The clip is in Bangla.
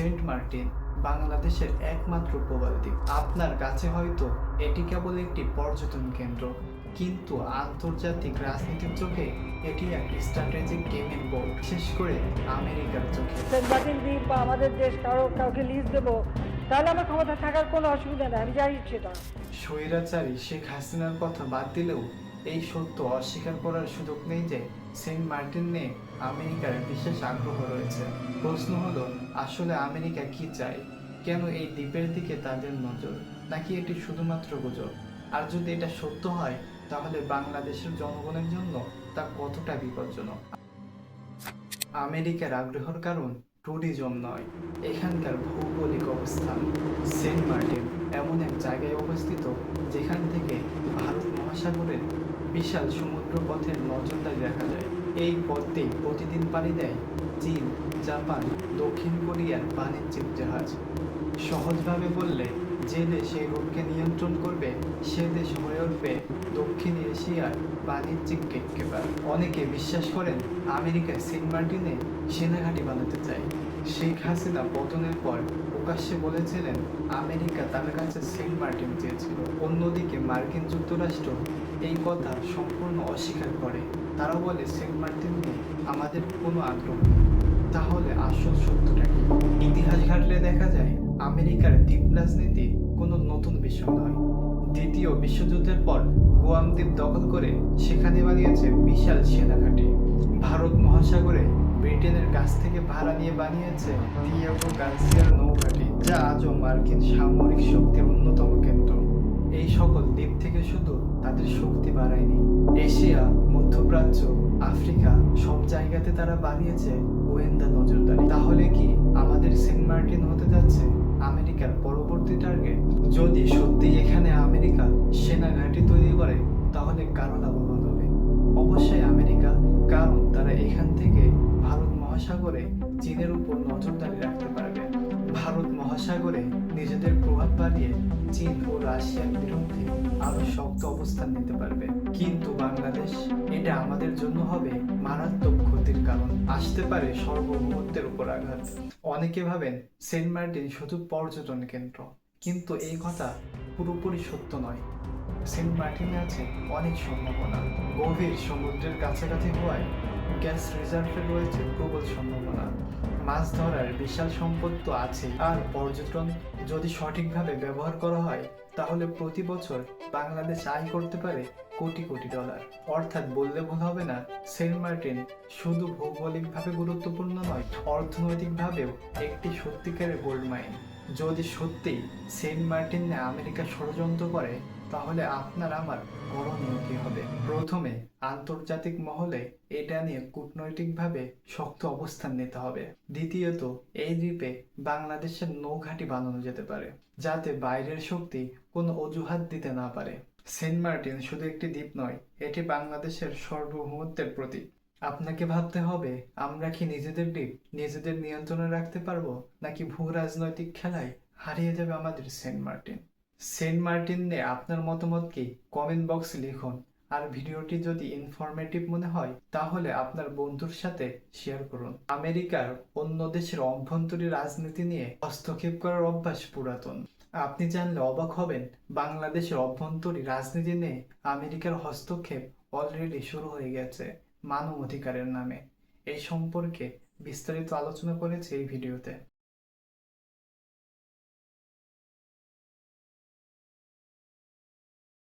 সেন্ট মার্টিন বাংলাদেশের একমাত্র প্রবাল আপনার কাছে হয়তো এটি কেবল একটি পর্যটন কেন্দ্র কিন্তু আন্তর্জাতিক রাজনীতির চোখে এটি এক স্ট্র্যাটেজিক গেমের বোর্ড বিশেষ করে আমেরিকার চোখে। সেন্ট মার্টিন দ্বীপ বা আমাদের দেশ কারও কাউকে লিজ দেবো তাহলে আমার ক্ষমতা থাকার কোনো অসুবিধা নেই আমি যাই সেটা। স্বৈরাচারী শেখ হাসিনার কথা বাদ দিলেও এই সত্য অস্বীকার করার সুযোগ নেই যে সেন্ট মার্টিন নিয়ে আমেরিকার বিশেষ আগ্রহ রয়েছে। প্রশ্ন হলো, আসলে আমেরিকা কি চায়? কেন এই দ্বীপের দিকে তাদের নজর? নাকি এটি শুধুমাত্র গুজব? আর যদি এটা সত্য হয়, তাহলে বাংলাদেশের জনগণের জন্য তা কতটা বিপজ্জনক? আমেরিকার আগ্রহের কারণ ট্যুরিজম নয়, এখানকার ভৌগোলিক অবস্থান। সেন্ট মার্টিন এমন এক জায়গায় অবস্থিত, যেখান থেকে ভারত মহাসাগরের বিশাল সমুদ্র পথের নজরদারি দেখা যায়। এই পথটি প্রতিদিন পাড়ি দেয় চীন, জাপান, দক্ষিণ কোরিয়ার বাণিজ্যিক জাহাজ। সহজভাবে বললে, যে দেশ এই রোগকে নিয়ন্ত্রণ করবে, সে দেশ হয়ে উঠবে দক্ষিণ এশিয়ার বাণিজ্যিক গেটকেপার অনেকে বিশ্বাস করেন আমেরিকা সেন্ট মার্টিনে সেনাঘাঁটি বানাতে চায়। শেখ হাসিনা পতনের পর প্রকাশ্যে বলেছিলেন, আমেরিকা তার কাছে সেন্ট মার্টিন চেয়েছিল। অন্যদিকে মার্কিন যুক্তরাষ্ট্র এই কথা সম্পূর্ণ অস্বীকার করে। তারা বলে, সেন্ট মার্টিন নিয়ে আমাদের কোনো আগ্রহ তাহলে আসল সত্যটা কি? ইতিহাস ঘাটলে দেখা যায়, আমেরিকার দ্বীপ রাজনীতি কোনো নতুন বিষয় নয়। দ্বিতীয় বিশ্বযুদ্ধের পর গুয়াম দ্বীপ দখল করে সেখানে বানিয়েছে বিশাল সেনাঘাঁটি। ভারত মহাসাগরে ব্রিটেনের কাছ থেকে ভাড়া নিয়ে বানিয়েছে দিয়েগো গার্সিয়ার নৌঘাঁটি যা আজও মার্কিন সামরিক শক্তির অন্যতম কেন্দ্র। এই সকল দ্বীপ থেকে শুধু তাদের শক্তি বাড়ায়নি। এশিয়া, মধ্যপ্রাচ্য, আফ্রিকা, সব জায়গাতে তারা বানিয়েছে গোয়েন্দা নজরদারি। তাহলে কি আমাদের সেন্ট মার্টিন হতে যাচ্ছে আমেরিকার পরবর্তী টার্গেট? যদি সত্যি এখানে আমেরিকা সেনা ঘাঁটি তৈরি করে, তাহলে কারও মহাসাগরে চীনের উপর নজরদারি রাখতে পারবে। ভারত মহাসাগরে নিজেদের প্রভাব বাড়িয়ে চীন ও রাশিয়ার বিরুদ্ধে আরও শক্ত অবস্থান নিতে পারবে। কিন্তু বাংলাদেশ এটা আমাদের জন্য হবে মারাত্মক ক্ষতির কারণ। আসতে পারে সার্বভৌমত্বের উপর আঘাত। অনেকে ভাবেন সেন্ট মার্টিন শুধু পর্যটন কেন্দ্র, কিন্তু এই কথা পুরোপুরি সত্য নয়। সেন্ট মার্টিনে আছে অনেক সম্ভাবনা। গভীর সমুদ্রের কাছাকাছি হওয়ায় গ্যাস রিজার্ভে রয়েছে প্রবল সম্ভাবনা। মাছ ধরার বিশাল সম্পদ তো আছে আর পর্যটন যদি সঠিকভাবে ব্যবহার করা হয়, তাহলে প্রতি বছর বাংলাদেশ আয় করতে পারে কোটি কোটি ডলার। অর্থাৎ বললে ভুল হবে না, সেন্ট মার্টিন শুধু ভৌগোলিকভাবে গুরুত্বপূর্ণ নয়, অর্থনৈতিকভাবেও একটি সত্যিকারের গোল্ড মাইন যদি সত্যি সেন্ট মার্টিনে আমেরিকা ষড়যন্ত্র করে, তাহলে আপনার আমার করণীয় কি হবে? প্রথমে, আন্তর্জাতিক মহলে এটা নিয়ে কূটনৈতিকভাবে শক্ত অবস্থান নিতে হবে। দ্বিতীয়ত এই দ্বীপে বাংলাদেশের নৌঘাঁটি বানানো যেতে পারে, যাতে বাইরের শক্তি কোনো অজুহাত দিতে না পারে। সেন্ট মার্টিন শুধু একটি দ্বীপ নয়, এটি বাংলাদেশের সার্বভৌমত্বের প্রতীক। আপনাকে ভাবতে হবে, আমরা কি নিজেদের দ্বীপ নিজেদের নিয়ন্ত্রণে রাখতে পারব? নাকি ভূ রাজনৈতিক খেলায় হারিয়ে যাবে আমাদের সেন্ট মার্টিন? সেন্ট মার্টিন নিয়ে আপনার মতামত কি? কমেন্ট বক্সে লিখুন। আর ভিডিওটি যদি ইনফরমেটিভ মনে হয়, তাহলে আপনার বন্ধুর সাথে শেয়ার করুন। আমেরিকার অন্য দেশের অভ্যন্তরীণ রাজনীতি নিয়ে হস্তক্ষেপ করার অভ্যাস পুরাতন। আপনি জানলে অবাক হবেন, বাংলাদেশের অভ্যন্তরীণ রাজনীতি নিয়ে আমেরিকার হস্তক্ষেপ অলরেডি শুরু হয়ে গেছে। মানব অধিকারের নামে এই সম্পর্কে বিস্তারিত আলোচনা করেছে এই ভিডিওতে।